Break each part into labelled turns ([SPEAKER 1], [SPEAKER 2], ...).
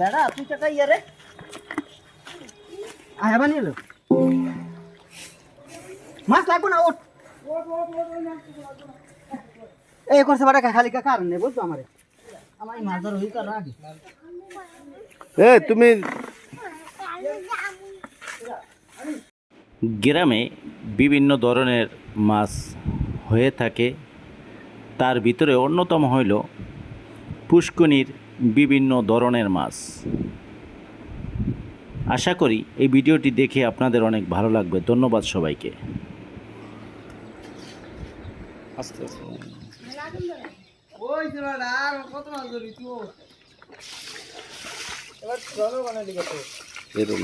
[SPEAKER 1] দাদা টাকা ইয়ে রে। আয় বানিয়ে লো। মাছ লাগবো না ওঠ। এই করছে বাটা খালি কা কারণ নেই বুঝছ আমারে? আমার মাছ ধর হই কারণ আগে।
[SPEAKER 2] এ তুমি
[SPEAKER 3] গ্রামে বিভিন্ন ধরনের মাছ হয়ে থাকে। তার ভিতরে অন্যতম হইল পুষ্কনির বিভিন্ন ধরনের মাছ। আশা করি এই ভিডিওটি দেখে আপনাদের অনেক ভালো লাগবে। ধন্যবাদ সবাইকে।
[SPEAKER 2] আস্তে আস্তে।
[SPEAKER 1] ওই আর কত মাছ ধরি তুই? এবার চলো বানালি কত
[SPEAKER 2] এরকম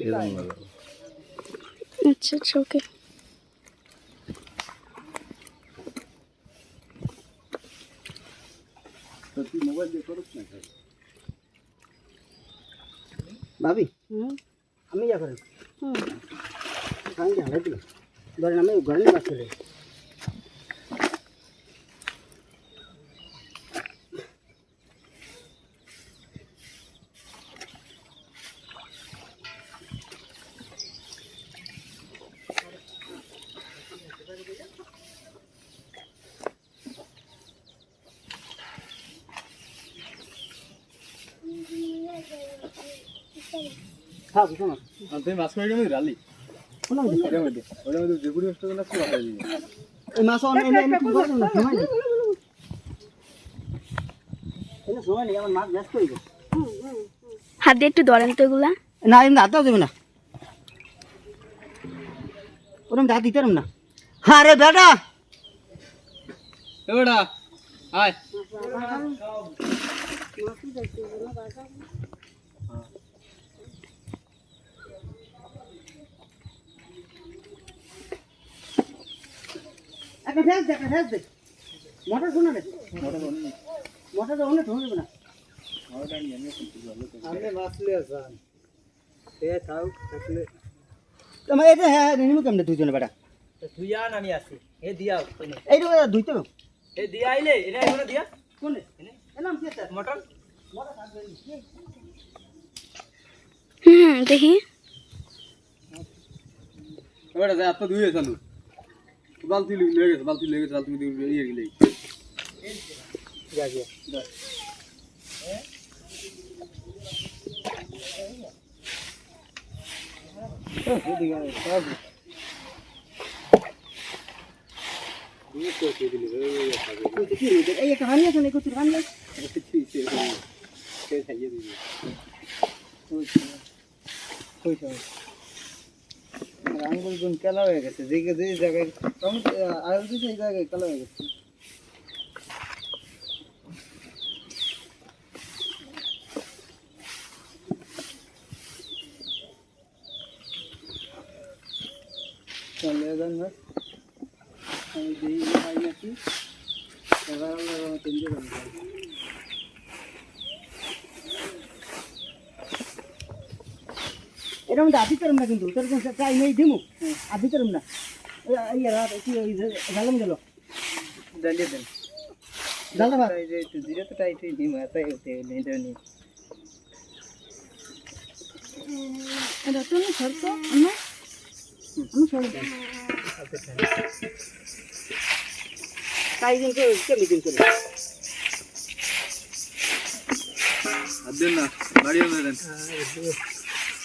[SPEAKER 2] এরকম
[SPEAKER 4] আচ্ছা আচ্ছা ওকে
[SPEAKER 2] তো তুই মোবাইল দিয়ে করছ না খালি।
[SPEAKER 1] ভাবি
[SPEAKER 4] হুম
[SPEAKER 1] আমি ইয়া করেন
[SPEAKER 4] হুম
[SPEAKER 1] আমি জানাই দিলাম ধরেন হ্যাঁ বুঝলাম
[SPEAKER 2] আর তুমি মাছ করে দেবে রালি ওটার মধ্যে ওটার মধ্যে যে গুড়ি আসতে না পুরো খাই দিবি
[SPEAKER 1] এই মাছ অনেক এনে এনে কি করছেন না সময় নেই এনে সময় নেই আমার মাছ ব্যস্ত হয়ে গেছে
[SPEAKER 4] হাত দিয়ে একটু ধরেন তো এগুলা।
[SPEAKER 1] না এমনি হাতেও দেবে না। ওরম হাত দিতে পারম না। হ্যাঁ রে বেটা।
[SPEAKER 2] এবারে আয়।
[SPEAKER 1] একটা ফেস দে একটা ফেস দে মোটর শোনা রে মোটর অন্য ঢোক দেবে না।
[SPEAKER 2] আমি মাছ লিয়ে যান এ থাও থাকলে।
[SPEAKER 1] তোমার এটা হ্যাঁ নিমু কেমনে দুইজনে বেটা?
[SPEAKER 5] তুই আন আমি আসি। এ দিয়াও
[SPEAKER 1] এইটা ধুইতে হবে।
[SPEAKER 5] এ দিয়া আইলে এটা এখানে দিয়া
[SPEAKER 1] কোন? কি
[SPEAKER 4] হুম দেখি।
[SPEAKER 2] এবারে যা তো ধুয়ে চালু। বালতি লেগে গেছে বালতি লেগে গেছে বালতি ইয়ে গেলে
[SPEAKER 1] এই একটা আছে না আছে আঙ্গুল গুণ কালা হয়ে গেছে। যে যে জায়গায় আর যে জায়গায় কালা হয়ে গেছে। আমি পাই নাকি? এবার আমরা তিনজে এরকম আদি করুম না কিন্তু তোর চাই নেই দিমু। আদি করুম না। ইয়ে রাত কি জালম গেল।
[SPEAKER 5] জ্বালিয়ে দেন
[SPEAKER 1] ভাত।
[SPEAKER 5] এই যে একটু জিরে তো টাইট হয়ে দিই মাথায় হতে নেই দেও নি
[SPEAKER 4] এটা তুমি সরছো
[SPEAKER 1] আমি সরে দেন তাই দিন কে কেমনি দিন
[SPEAKER 2] আর দেন না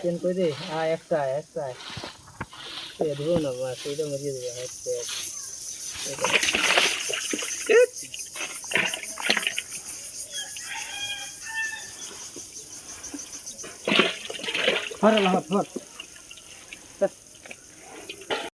[SPEAKER 5] কাটছে করে দে আ একটা একটা। ধরো না বাস এটা মরিয়ে দেবে হচ্ছে
[SPEAKER 1] হর লাভ